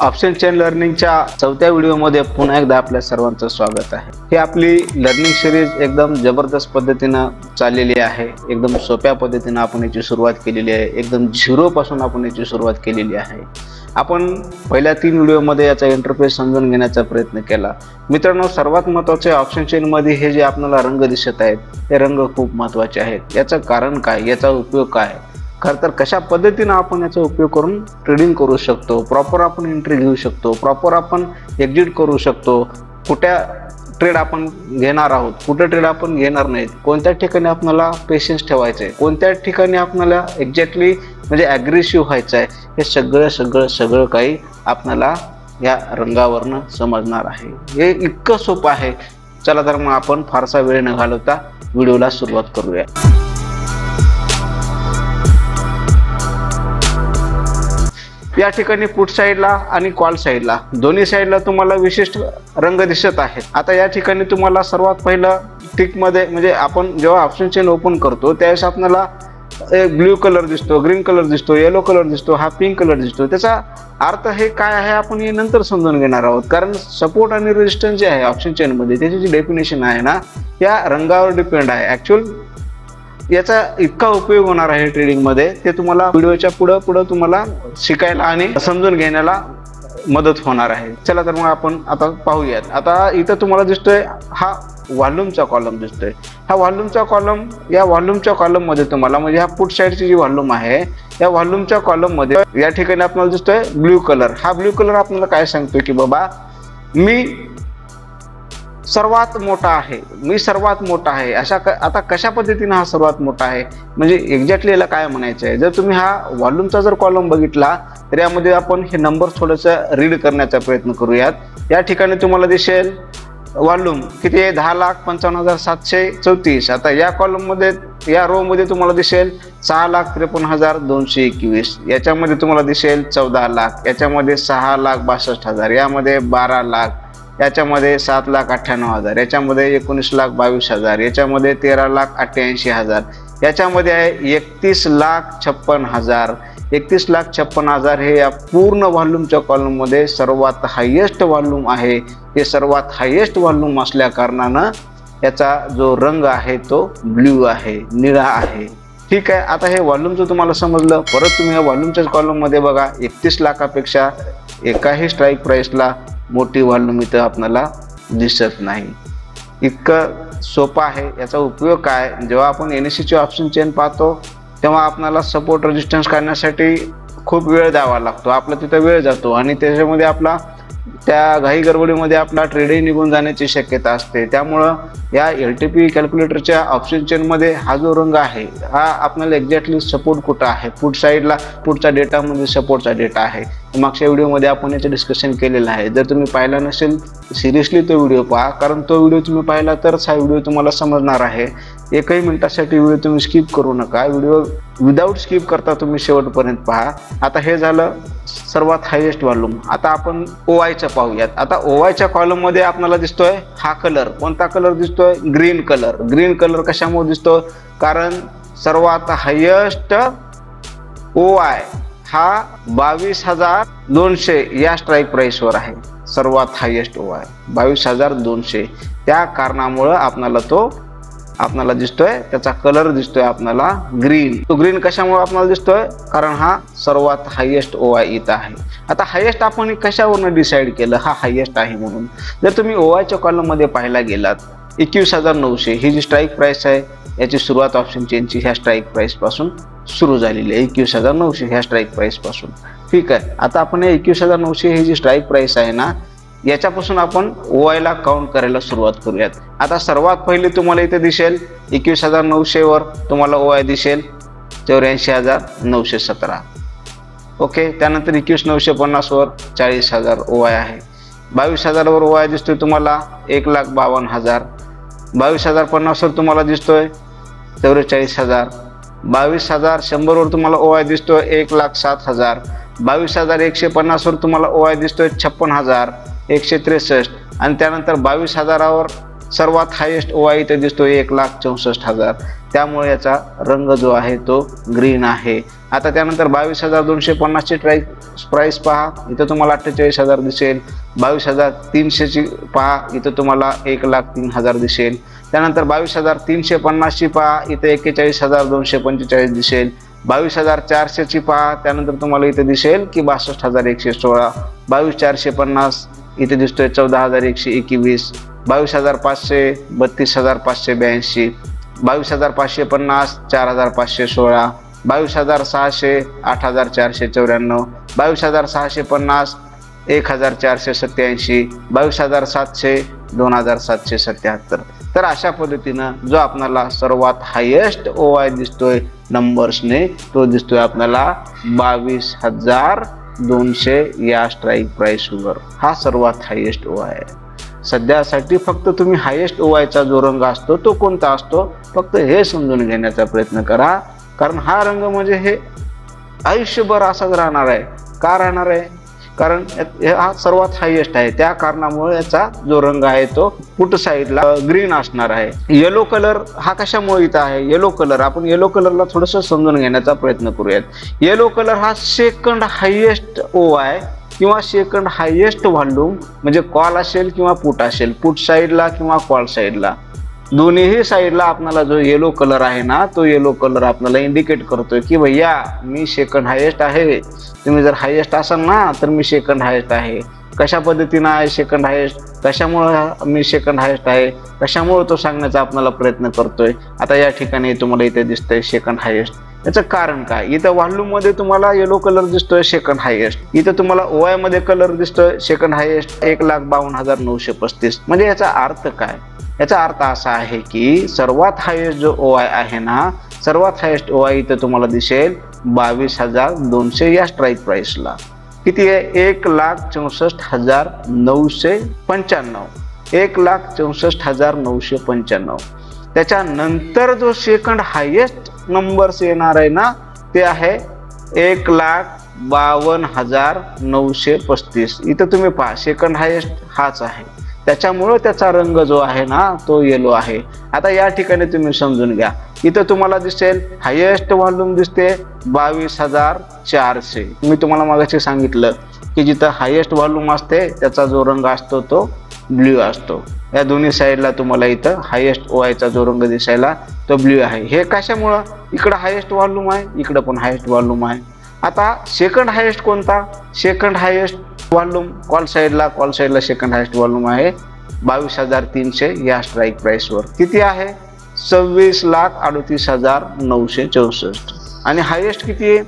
Option chain लर्निंगच्या चौथ्या व्हिडिओमध्ये पुन्हा एकदा आपल्या सर्वांचं स्वागत आहे. ही आपली लर्निंग सिरीज एकदम जबरदस्त पद्धतीनं चाललेली आहे. एकदम सोप्या पद्धतीनं आपण याची सुरुवात केलेली आहे. एकदम झिरोपासून आपण याची सुरुवात केलेली आहे. आपण पहिल्या तीन व्हिडिओमध्ये याचा इंटरफेस समजून घेण्याचा प्रयत्न केला. मित्रांनो सर्वात महत्त्वाचे ऑप्शन चेनमध्ये हे जे आपल्याला रंग दिसत आहेत हे रंग खूप महत्त्वाचे आहेत. याचं कारण काय? याचा उपयोग काय? खरं तर कशा पद्धतीनं आपण याचा उपयोग करून ट्रेडिंग करू शकतो प्रॉपर आपण एंट्री घेऊ शकतो प्रॉपर आपण एक्झिट करू शकतो कुठ्या ट्रेड आपण घेणार आहोत कुठे ट्रेड आपण घेणार नाहीत कोणत्या ठिकाणी आपल्याला पेशन्स ठेवायचं आहे कोणत्या ठिकाणी आपल्याला एक्झॅक्टली म्हणजे ॲग्रेसिव्ह व्हायचं आहे हे सगळं सगळं सगळं काही आपल्याला या रंगावरनं समजणार आहे. हे इतकं सोपं आहे. चला तर मग आपण फारसा वेळ न घालवता व्हिडिओला सुरुवात करूया. या ठिकाणी पुट साईडला आणि कॉल साईडला दोन्ही साईडला तुम्हाला विशिष्ट रंग दिसत आहेत आता या ठिकाणी तुम्हाला सर्वात पहिलं टिकमध्ये म्हणजे आपण जेव्हा ऑप्शन चेन ओपन करतो त्यावेळेस आपल्याला एक ब्ल्यू कलर दिसतो ग्रीन कलर दिसतो येलो कलर दिसतो हा पिंक कलर दिसतो. त्याचा अर्थ हे काय आहे आपण हे नंतर समजून घेणार आहोत. कारण सपोर्ट आणि रेजिस्टन्स जे आहे ऑप्शन चेनमध्ये त्याची जी डेफिनेशन आहे ना या रंगावर डिपेंड आहे. ॲक्च्युअल याचा इतका उपयोग होणार आहे ट्रेडिंगमध्ये ते तुम्हाला व्हिडिओच्या पुढं पुढं तुम्हाला शिकायला आणि समजून घेण्याला मदत होणार आहे. चला तर मग आपण आता पाहूयात. आता इथं तुम्हाला दिसतोय हा व्हॉल्यूमचा कॉलम दिसतोय. हा व्हॉल्यूमचा कॉलम या व्हॉल्यूमच्या कॉलममध्ये तुम्हाला म्हणजे हा पुट साईडची जी व्हॉल्यूम आहे या व्हॉल्यूमच्या कॉलममध्ये या ठिकाणी आपल्याला दिसतोय ब्ल्यू कलर हा ब्ल्यू कलर आपल्याला काय सांगतोय की बाबा मी सर्वात मोठा आहे. मी सर्वात मोठा आहे. अशा क आता कशा पद्धतीनं हा सर्वात मोठा आहे? म्हणजे एक्झॅक्टली याला काय म्हणायचं आहे? जर तुम्ही हा व्हॉल्यूमचा जर कॉलम बघितला तर यामध्ये आपण हे नंबर थोडंसं रीड करण्याचा प्रयत्न करूयात. या ठिकाणी तुम्हाला दिसेल व्हॉल्यूम किती आहे? दहा लाख पंचावन्न हजार सातशे चौतीस. आता या कॉलममध्ये या रोमध्ये तुम्हाला दिसेल सहा लाख त्रेपन्न हजार दोनशे एकवीस. याच्यामध्ये तुम्हाला दिसेल चौदा लाख. याच्यामध्ये सहा लाख बासष्ट हजार. यामध्ये बारा लाख. याच्यामध्ये सात लाख अठ्ठ्याण्णव हजार याच्यामध्ये एकोणीस लाख बावीस हजार याच्यामध्ये तेरा लाख अठ्ठ्याऐंशी हजार याच्यामध्ये आहे एकतीस लाख छप्पन हजार. एकतीस लाख छप्पन हजार हे या पूर्ण व्हॉल्यूमच्या कॉलममध्ये सर्वात हायेस्ट व्हॉल्यूम आहे. हे सर्वात हायेस्ट व्हॉल्यूम असल्या कारणानं याचा जो रंग आहे तो ब्ल्यू आहे निळा आहे. ठीक आहे आता हे व्हॉल्यूमचं तुम्हाला समजलं परत तुम्ही या व्हॉल्यूमच्याच कॉलममध्ये बघा एकतीस लाखापेक्षा एकाही स्ट्राईक प्राईसला मोठी व्हॉल्यूम इथं आपल्याला दिसत नाही. इतकं सोपं आहे याचा उपयोग काय? जेव्हा आपण एन एस सीचे ऑप्शन चेन पाहतो तेव्हा आपल्याला सपोर्ट रेजिस्टन्स काढण्यासाठी खूप वेळ द्यावा लागतो. आपला तिथं वेळ जातो आणि त्याच्यामध्ये आपला त्या घाई गडबडीमध्ये आपला ट्रेडही निघून जाण्याची शक्यता असते. त्यामुळं या एल टी पी कॅल्क्युलेटरच्या ऑप्शन चेनमध्ये हा जो रंग आहे हा आपल्याला एक्झॅक्टली सपोर्ट कुठं आहे? पुढ साईडला पुढचा डेटामध्ये सपोर्टचा डेटा आहे. मागच्या व्हिडिओमध्ये आपण याचं डिस्कशन केलेलं आहे. जर तुम्ही पाहिला नसेल सिरियसली तो व्हिडिओ पहा. कारण तो व्हिडिओ तुम्ही पाहिला तरच हा व्हिडिओ तुम्हाला समजणार आहे. एकही मिनिटासाठी व्हिडिओ तुम्ही स्किप करू नका. व्हिडिओ विदाऊट स्किप करता तुम्ही शेवटपर्यंत पहा. आता हे झालं सर्वात हायेस्ट व्हॉल्यूम आता आपण ओ आयचं पाहूयात. आता ओ आयच्या कॉलममध्ये आपल्याला दिसतोय हा कलर कोणता कलर दिसतोय? ग्रीन कलर ग्रीन कलर कशामुळे दिसतो कारण सर्वात हायेस्ट ओ आय हा बावीस हजार दोनशे या स्ट्राईक प्राईसवर आहे. सर्वात हायेस्ट ओ आय बावीस हजार दोनशे. त्या कारणामुळं आपणाला तो आपणाला दिसतोय त्याचा कलर दिसतोय आपणाला ग्रीन तो ग्रीन कशामुळे आपल्याला दिसतोय? कारण हा सर्वात हायेस्ट ओ आय इथं आहे. आता हायेस्ट आपण कशावरनं डिसाईड केलं? हा हायेस्ट आहे म्हणून. जर तुम्ही ओ आयच्या कॉलममध्ये पाहायला गेलात एकवीस हजार नऊशे ही जी स्ट्राईक प्राईस आहे याची सुरुवात ऑप्शन चेनची ह्या स्ट्राईक प्राईसपासून सुरू झालेली आहे. एकवीस हजार नऊशे ह्या स्ट्राईक प्राईसपासून ठीक आहे. आता आपण एकवीस हजार नऊशे ही जी स्ट्राईक प्राईस आहे ना याच्यापासून आपण ओआयला काउंट करायला सुरुवात करूयात. आता सर्वात पहिले तुम्हाला इथे दिसेल एकवीस हजार नऊशेवर तुम्हाला ओ आय दिसेल चौऱ्याऐंशी हजार नऊशे सतरा. ओके त्यानंतर एकवीस नऊशे पन्नासवर चाळीस हजार ओ आहे. बावीस हजारवर ओ आय दिसतोय तुम्हाला एक लाख बावन्न हजार. बावीस हजार पन्नासवर तुम्हाला दिसतोय चौवेचाळीस हजार. बावीस हजार शंभरवर तुम्हाला ओ आय दिसतोय एक लाख सात हजार. बावीस हजार एकशे पन्नासवर तुम्हाला ओ आय दिसतोय छप्पन हजार. एकशे त्रेसष्ट. आणि त्यानंतर बावीस हजारावर सर्वात हायेस्ट ओ आय इथं दिसतो एक लाख चौसष्ट हजार. त्यामुळे याचा रंग जो आहे तो ग्रीन आहे. आता त्यानंतर बावीस हजार दोनशे पन्नासची ट्राई प्राईस पहा. इथं तुम्हाला अठ्ठेचाळीस हजार दिसेल. बावीस हजार तीनशेची पहा. इथं तुम्हाला एक लाख तीन हजार दिसेल. त्यानंतर बावीस हजार तीनशे पन्नासची पहा. इथे एक्केचाळीस हजार दोनशे पंचेचाळीस दिसेल. बावीस हजार चारशेची पहा. त्यानंतर तुम्हाला इथे दिसेल की बासष्ट हजार एकशे सोळा. बावीस चारशे पन्नास. इथे दिसतोय चौदा हजार एकशे एकवीस बावीस हजार पाचशे बत्तीस हजार पाचशे ब्याऐंशी बावीस हजार पाचशे पन्नास चार हजार पाचशे सोळा बावीस हजार सहाशे आठ हजार चारशे चौऱ्याण्णव बावीस हजार सहाशे पन्नास एक हजार चारशे सत्याऐंशी बावीस हजार सातशे दोन हजार सातशे सत्याहत्तर. तर अशा पद्धतीनं जो आपणाला सर्वात हायेस्ट ओ आय दिसतोय नंबर्सने तो दिसतोय आपल्याला बावीस हजार दोनशे या स्ट्राईक प्राईसवर हा सर्वात हायेस्ट ओ आहे. सध्यासाठी फक्त तुम्ही हायेस्ट ओ आयचा जो रंग असतो तो कोणता असतो? फक्त हे समजून घेण्याचा प्रयत्न करा. कारण हा रंग म्हणजे हे आयुष्यभर असाच राहणार आहे. का राहणार आहे? कारण हा सर्वात हायेस्ट आहे. त्या कारणामुळे याचा जो रंग आहे तो पुट साईडला ग्रीन असणार आहे. येलो कलर हा कशामुळे इथं आहे? येलो कलर आपण येलो कलरला थोडस समजून घेण्याचा प्रयत्न करूयात. येलो कलर हा सेकंड हायेस्ट ओ आहे किंवा सेकंड हायेस्ट व्हॉल्यूम म्हणजे कॉल असेल किंवा पुट असेल. पुट साईडला किंवा कॉल साईडला दोन्हीही साईडला आपल्याला जो येलो कलर आहे ना तो येलो कलर आपल्याला इंडिकेट करतोय की भैया मी सेकंड हायेस्ट आहे. तुम्ही जर हायेस्ट असाल ना तर मी सेकंड हायेस्ट आहे. कशा पद्धतीनं आहे सेकंड हायेस्ट कशामुळं मी सेकंड हायेस्ट आहे? कशामुळं तो सांगण्याचा आपल्याला प्रयत्न करतोय? आता या ठिकाणी तुम्हाला इथे दिसतंय सेकंड हायेस्ट याचं कारण काय? इथं व्हॉल्यूममध्ये तुम्हाला येलो कलर दिसतोय सेकंड हायेस्ट इथं तुम्हाला ओआयमध्ये कलर दिसतोय सेकंड हायेस्ट एक लाख बावन्न हजार नऊशे पस्तीस. म्हणजे याचा अर्थ काय? याचा अर्थ असा आहे की सर्वात हायेस्ट जो ओ आय आहे ना सर्वात हायेस्ट ओ आय इथं तुम्हाला दिसेल बावीस हजार दोनशे या स्ट्राईक प्राइसला किती आहे? एक लाख चौसष्ट हजार नऊशे पंच्याण्णव. एक लाख चौसष्ट हजार नऊशे पंच्याण्णव. त्याच्यानंतर जो सेकंड हायेस्ट नंबर्स येणार आहे ना ते आहे एक लाख बावन्न हजार नऊशे पस्तीस. इथं तुम्ही पहा सेकंड हायेस्ट हाच आहे. त्याच्यामुळं त्याचा रंग जो आहे ना तो येलो आहे. आता या ठिकाणी तुम्ही समजून घ्या. इथं तुम्हाला दिसेल हायेस्ट व्हॉल्यूम दिसते बावीस हजार चारशे. मी तुम्हाला मागाशी सांगितलं की जिथं हायेस्ट व्हॉल्यूम असते त्याचा जो रंग असतो तो ब्ल्यू असतो. या दोन्ही साईडला तुम्हाला इथं हायेस्ट ओआयचा जो रंग दिसायला तो ब्ल्यू आहे. हे कशामुळं? इकडं हायेस्ट व्हॉल्यूम आहे इकडं पण हायेस्ट व्हॉल्यूम आहे. आता सेकंड हायेस्ट कोणता? सेकंड हायेस्ट व्हॉल्यूम कॉल साईडला कॉल साईडला सेकंड हायेस्ट व्हॉल्यूम आहे बावीस हजार तीनशे या स्ट्राईक प्राईसवर किती आहे? सव्वीस लाख अडतीस हजार नऊशे चौसष्ट. आणि हायेस्ट किती आहे?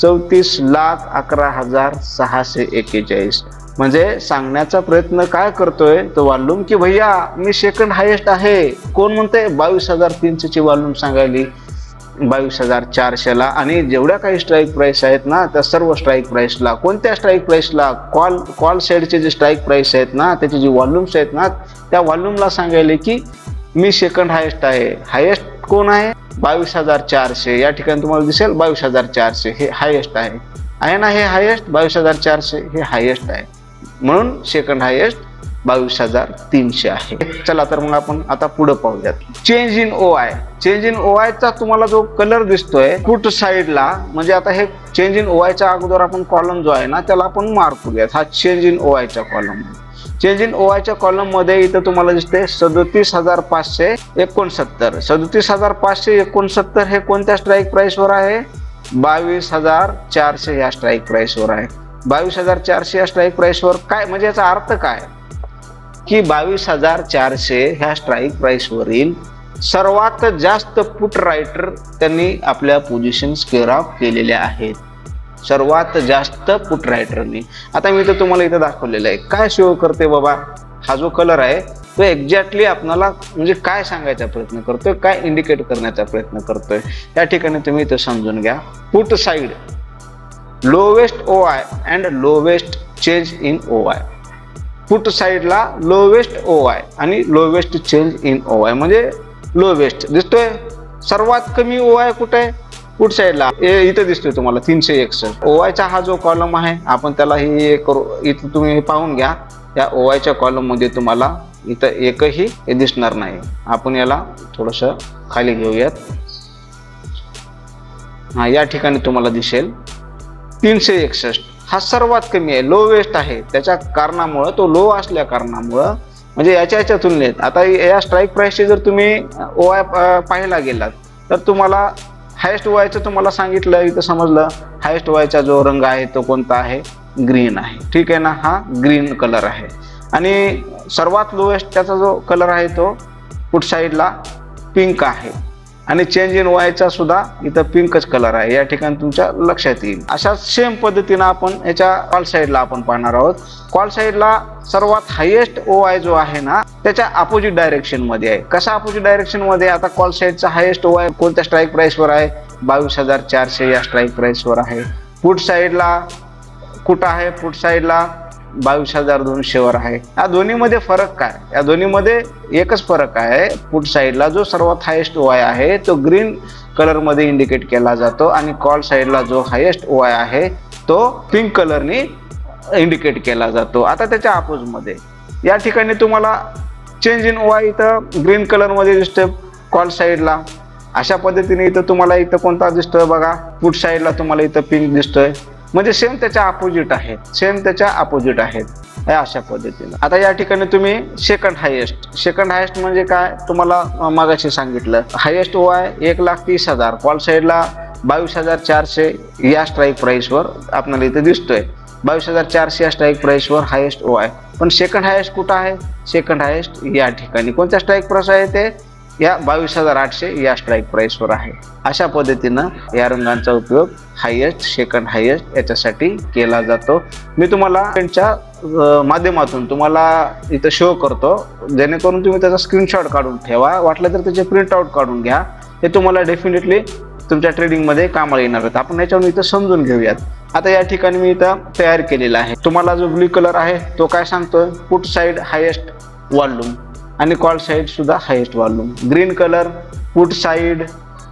चौतीस लाख अकरा हजार सहाशे एक्केचाळीस म्हणजे सांगण्याचा प्रयत्न काय करतोय? तो वॉल्यूम की भैया मी सेकंड हायेस्ट आहे. कोण म्हणते बावीस हजार तीनशेची वॉल्यूम सांगायली. बावीस हजार चारशेला. आणि जेवढ्या काही स्ट्राईक प्राईस आहेत ना त्या सर्व स्ट्राईक प्राईसला कोणत्या स्ट्राईक प्राईसला कॉल कॉल साईडचे जे स्ट्राईक प्राईस आहेत ना त्याचे जे वॉल्यूम्स आहेत ना त्या वॉल्यूमला सांगायले की मी सेकंड हायेस्ट आहे. हायेस्ट कोण आहे? बावीस हजार चारशे. या ठिकाणी तुम्हाला दिसेल बावीस हजार चारशे. हे हायेस्ट आहे. आहे ना हे हायेस्ट बावीस हजार चारशे. हे हायेस्ट आहे. म्हणून सेकंड हायेस्ट बावीस हजार तीनशे आहे. चला तर मग आपण आता पुढे पाहूयात. Change in O I change in O चा तुम्हाला जो कलर दिसतोय फुट साईडला म्हणजे आता हे चेंज इन ओ च्या अगोदर आपण कॉलम जो आहे ना त्याला आपण मार्क करूयात. हा चेंज इन ओ चा कॉलम चेंज इन ओ च्या कॉलममध्ये इथं तुम्हाला दिसते सदोतीस हजार पाचशे एकोणसत्तर. सदोतीस हजार पाचशे एकोणसत्तर हे कोणत्या स्ट्राईक प्राइसवर आहे? बावीस हजार चारशे या स्ट्राईक प्राइसवर आहे. बावीस हजार चारशे या स्ट्राईक प्राइसवर काय? म्हणजे याचा अर्थ काय? की बावीस हजार चारशे ह्या स्ट्राईक प्राईसवरील सर्वात जास्त पुट रायटर त्यांनी आपल्या पोझिशन स्क्वेअर ऑफ केलेल्या आहेत. सर्वात जास्त पुट रायटरनी आता मी तर तुम्हाला इथं दाखवलेलं आहे. काय शो करते बाबा? हा जो कलर आहे तो एक्झॅक्टली आपणाला म्हणजे काय सांगायचा प्रयत्न करतोय? काय इंडिकेट करण्याचा प्रयत्न करतोय? या ठिकाणी तुम्ही इथं समजून घ्या. Put side lowest O I and lowest change in O I put साईडला लोवेस्ट ओ आय आणि lowest change in O I म्हणजे लोवेस्ट दिसतोय? सर्वात कमी ओ आय कुठे? आहे पुट साईडला इथं दिसतोय तुम्हाला तीनशे एकसष्ट. ओ आयचा हा जो कॉलम आहे आपण त्याला हे करू इथं तुम्ही पाहून घ्या. या ओ आयच्या कॉलममध्ये तुम्हाला इथं एकही दिसणार नाही. आपण याला थोडस खाली घेऊयात. हा या ठिकाणी तुम्हाला दिसेल. तीनशे एकसष्ट. हा सर्वात कमी आहे लो वेस्ट आहे. त्याच्या कारणामुळं तो लो असल्या कारणामुळं म्हणजे याच्या याच्या तुलनेत. आता या स्ट्राईक प्राईसचे जर तुम्ही ओ आय पाहायला गेलात तर तुम्हाला हायेस्ट वायचं तुम्हाला सांगितलं इथं समजलं. हायेस्ट वायचा जो रंग आहे तो कोणता आहे? ग्रीन आहे. ठीक आहे ना? हा ग्रीन कलर आहे. आणि सर्वात लोएस्ट त्याचा जो कलर आहे तो पुट साईडला पिंक आहे. आणि चेंज इन वायचा सुद्धा इथं पिंकच कलर आहे. या ठिकाणी तुमच्या लक्षात येईल. अशा सेम पद्धतीनं आपण याच्या कॉल साईडला आपण पाहणार आहोत. कॉल साईडला सर्वात हायेस्ट ओ आय जो आहे ना त्याच्या अपोजिट डायरेक्शनमध्ये आहे. कसा अपोजिट डायरेक्शनमध्ये? आता कॉल साईडचा हायेस्ट ओ आय कोणत्या स्ट्राईक प्राईसवर आहे? बावीस हजार चारशे या स्ट्राईक प्राईसवर आहे. पुट साईडला कुठं आहे? पुट साईडला बावीस हजार दोनशेवर आहे. या दोन्हीमध्ये फरक काय? या दोन्हीमध्ये एकच फरक आहे पुट साईडला जो सर्वात हायेस्ट वाय आहे तो ग्रीन कलरमध्ये इंडिकेट केला जातो आणि कॉल साईडला जो हायेस्ट वाय आहे तो पिंक कलरने इंडिकेट केला जातो. आता त्याच्या अपोजमध्ये या ठिकाणी तुम्हाला चेंज इन वाय इथं ग्रीन कलरमध्ये दिसतं कॉल साईडला. अशा पद्धतीने इथं तुम्हाला इथं कोणता दिसतोय बघा. पुट साईडला तुम्हाला इथं पिंक दिसतोय. म्हणजे सेम त्याच्या अपोजिट आहेत. सेम त्याच्या अपोजिट आहेत. या अशा पद्धतीनं. आता या ठिकाणी तुम्ही सेकंड हायेस्ट सेकंड हायेस्ट म्हणजे काय? तुम्हाला मागाशी सांगितलं. हायेस्ट ओ आहे एक लाख तीस हजार. कॉल साईडला बावीस हजार चारशे या स्ट्राईक प्राईसवर आपल्याला इथे दिसतोय. बावीस हजार चारशे या स्ट्राईक प्राईसवर हायेस्ट ओ आहे पण सेकंड हायेस्ट कुठं आहे? सेकंड हायेस्ट या ठिकाणी. कोणत्या स्ट्राईक प्राईस आहे ते? या बावीस हजार आठशे या स्ट्राईक प्राईसवर आहे. अशा पद्धतीनं या रंगांचा उपयोग हायेस्ट सेकंड हायेस्ट याच्यासाठी केला जातो. मी तुम्हाला त्यांच्या माध्यमातून तुम्हाला इथं शो करतो. जेणेकरून तुम्ही त्याचा स्क्रीनशॉट काढून ठेवा. वाटलं तर त्याचे प्रिंट आउट काढून घ्या. हे तुम्हाला डेफिनेटली तुमच्या ट्रेडिंगमध्ये कामाला येणार आहेत. आपण याच्यावरून इथं समजून घेऊयात. आता या ठिकाणी मी इथं तयार केलेला आहे. तुम्हाला जो ब्ल्यू कलर आहे तो काय सांगतोय? पुट साईड हायेस्ट वॉल्यूम आणि कॉल साईड सुद्धा highest volume green colour put side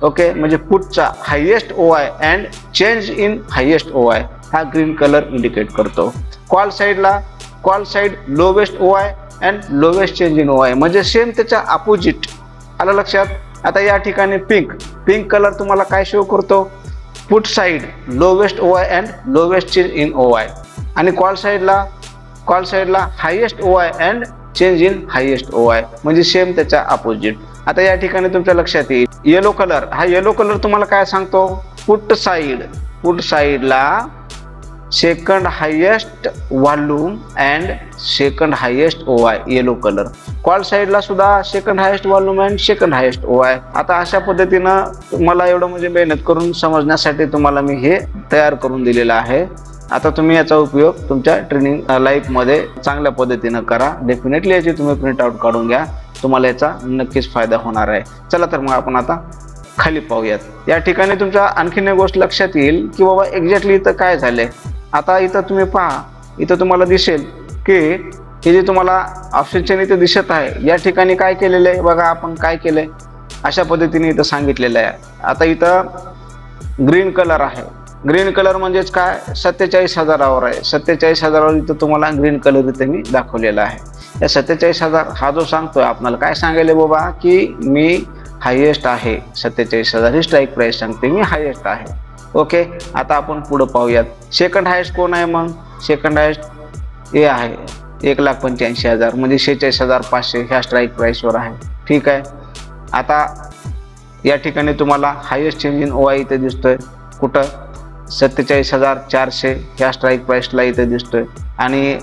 okay म्हणजे पुटचा highest O I and change in highest O I हा ग्रीन कलर इंडिकेट करतो. कॉल साईडला call side lowest O I and lowest change in O I म्हणजे same त्याच्या opposite आलं लक्षात? आता या ठिकाणी पिंक पिंक कलर तुम्हाला काय शो करतो? Put side lowest O I and lowest change in O I आणि कॉल साईडला कॉल साईडला highest O I and change in highest O I म्हणजे सेम त्याच्या अपोजिट आता या ठिकाणी तुमच्या लक्षात येईल. येलो कलर हा येलो कलर तुम्हाला काय सांगतो? पुट साईड पुट साईडला second highest volume and second highest O I yellow colour call साईडला सुद्धा second highest volume and second highest O I आता अशा पद्धतीनं मला एवढं म्हणजे मेहनत करून समजण्यासाठी तुम्हाला मी हे तयार करून दिलेलं आहे. आता तुम्ही याचा उपयोग तुमच्या ट्रेनिंग लाईफमध्ये चांगल्या पद्धतीनं करा. डेफिनेटली याची तुम्ही प्रिंटआउट काढून घ्या. तुम्हाला याचा नक्कीच फायदा होणार आहे. चला तर मग आपण आता खाली पाहूयात. या ठिकाणी तुमच्या आणखीन एक गोष्ट लक्षात येईल की बाबा एक्झॅक्टली इथं काय झालंय. आता इथं तुम्ही पहा. इथं तुम्हाला दिसेल की हे जे तुम्हाला ऑप्शन इथे इथं दिसत आहे या ठिकाणी काय केलेलं आहे? बघा आपण काय केलंय? अशा पद्धतीने इथं सांगितलेलं आहे. आता इथं ग्रीन कलर आहे. ग्रीन कलर म्हणजेच काय? सत्तेचाळीस हजारावर आहे. सत्तेचाळीस हजारावर इथं तुम्हाला ग्रीन कलर इथं मी दाखवलेला आहे. या सत्तेचाळीस हजार हा जो सांगतोय आपल्याला काय सांगायला बाबा? की मी हायेस्ट आहे. सत्तेचाळीस हजार ही स्ट्राईक प्राईस सांगते मी हायेस्ट आहे. ओके आता आपण पुढं पाहूयात. सेकंड हायेस्ट कोण आहे मग? सेकंड हायेस्ट हे आहे. एक लाख पंच्याऐंशी हजार म्हणजे शेहेचाळीस हजार पाचशे ह्या स्ट्राईक प्राईसवर आहे. ठीक आहे? आता या ठिकाणी तुम्हाला highest change in O I इथे दिसतोय. कुठं? सत्तेचाळीस हजार चारशे ह्या स्ट्राईक प्राईसला इथे दिसतोय. आणि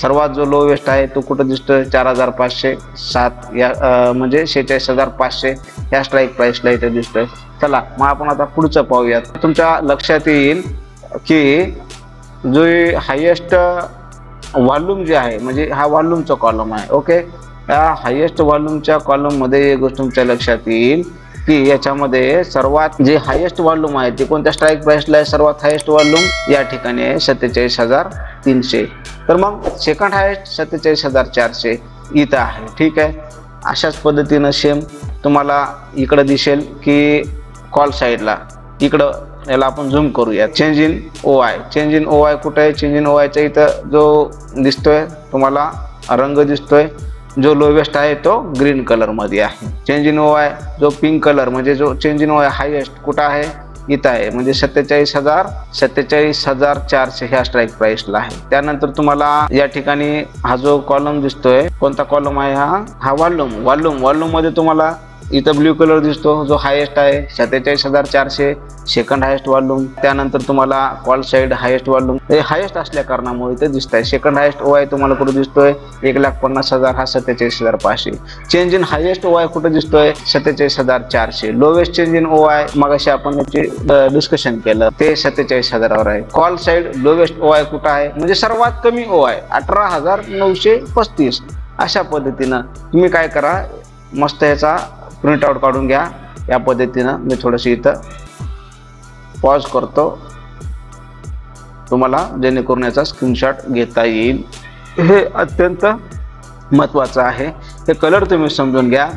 सर्वात जो लोवेस्ट आहे तो कुठं दिसतोय? चार हजार पाचशे सात या म्हणजे शेहेचाळीस हजार पाचशे ह्या स्ट्राईक प्राईसला इथे दिसतोय. चला मग आपण आता पुढचं पाहूयात. तुमच्या लक्षात येईल की जो हायेस्ट व्हॉल्यूम जे आहे म्हणजे हा व्हॉल्यूमचा कॉलम आहे ओके या हायेस्ट व्हॉल्यूमच्या कॉलममध्ये एक गोष्ट तुमच्या लक्षात येईल की याच्यामध्ये सर्वात जे हायेस्ट व्हॉल्यूम आहे ते कोणत्या स्ट्राईक प्राईसला आहे? सर्वात हायेस्ट व्हॉल्यूम या ठिकाणी आहे सत्तेचाळीस हजार तीनशे. तर मग सेकंड हायेस्ट सत्तेचाळीस हजार चारशे इथं आहे. ठीक आहे? अशाच पद्धतीनं सेम तुम्हाला इकडं दिसेल की कॉल साईडला इकडं याला आपण झूम करूया. Change in O I change in O I कुठं आहे? चेंज इन ओ आयच्या इथं जो दिसतोय तुम्हाला रंग दिसतोय. जो लोवेस्ट आहे तो ग्रीन कलरमध्ये आहे. चेंज इन ओ आहे जो पिंक कलर म्हणजे जो चेंज इन ओ आहे हायेस्ट कुठं आहे? इथं आहे. म्हणजे सत्तेचाळीस हजार सत्तेचाळीस हजार चारशे ह्या स्ट्राईक प्राइसला आहे. त्यानंतर तुम्हाला या ठिकाणी हा जो कॉलम दिसतोय कोणता कॉलम आहे हा? हा वॉल्यूम वॉल्यूम वॉल्यूममध्ये तुम्हाला इथं ब्ल्यू कलर दिसतो जो हायेस्ट आहे सत्तेचाळीस हजार चारशे सेकंड हायेस्ट वॉल्यूम त्यानंतर तुम्हाला कॉल साईड हायेस्ट वॉल्यूम हे हायेस्ट असल्या कारणामुळे ते दिसत आहे सेकंड हायेस्ट ओ आहे तुम्हाला कुठे दिसतोय? एक लाख पन्नास हजार हा सत्तेचाळीस हजार पाचशे. Change in highest O I कुठे दिसतोय? सत्तेचाळीस हजार चारशे. Lowest change in O I मग आपण याची डिस्कशन केलं. ते सत्तेचाळीस हजारावर आहे. Call side lowest O I कुठं आहे? म्हणजे सर्वात कमी ओ आय अठरा हजार नऊशे पस्तीस. अशा पद्धतीनं तुम्ही काय करा मस्त ह्याचा प्रिंट आउट काढून घ्या. या पद्धतीनं मी थोडंसं इथं पॉज करतो. तुम्हाला जेणेकरून याचा स्क्रीनशॉट घेता येईल. हे अत्यंत महत्त्वाचं आहे. हे कलर तुम्ही समजून घ्या.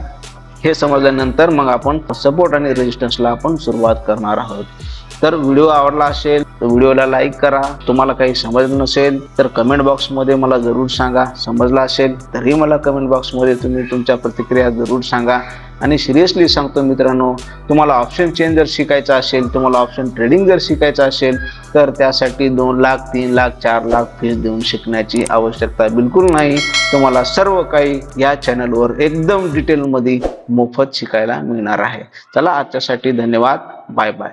हे समजल्यानंतर मग आपण सपोर्ट आणि रेजिस्टन्सला आपण सुरुवात करणार आहोत. तर व्हिडिओ आवडला असेल तर व्हिडिओला लाईक करा. तुम्हाला काही समजलं नसेल तर कमेंट बॉक्समध्ये मला जरूर सांगा. समजला असेल तरी मला कमेंट बॉक्समध्ये तुम्ही तुमच्या प्रतिक्रिया जरूर सांगा. आणि सिरियसली सांगतो मित्रांनो तुम्हाला ऑप्शन चेंज जर शिकायचा असेल तुम्हाला ऑप्शन ट्रेडिंग जर शिकायचं असेल तर त्यासाठी दोन लाख तीन लाख चार लाख फीस देऊन शिकण्याची आवश्यकता बिलकुल नाही. तुम्हाला सर्व काही या चॅनलवर एकदम डिटेलमध्ये मोफत शिकायला मिळणार आहे. चला आजच्यासाठी धन्यवाद. Bye bye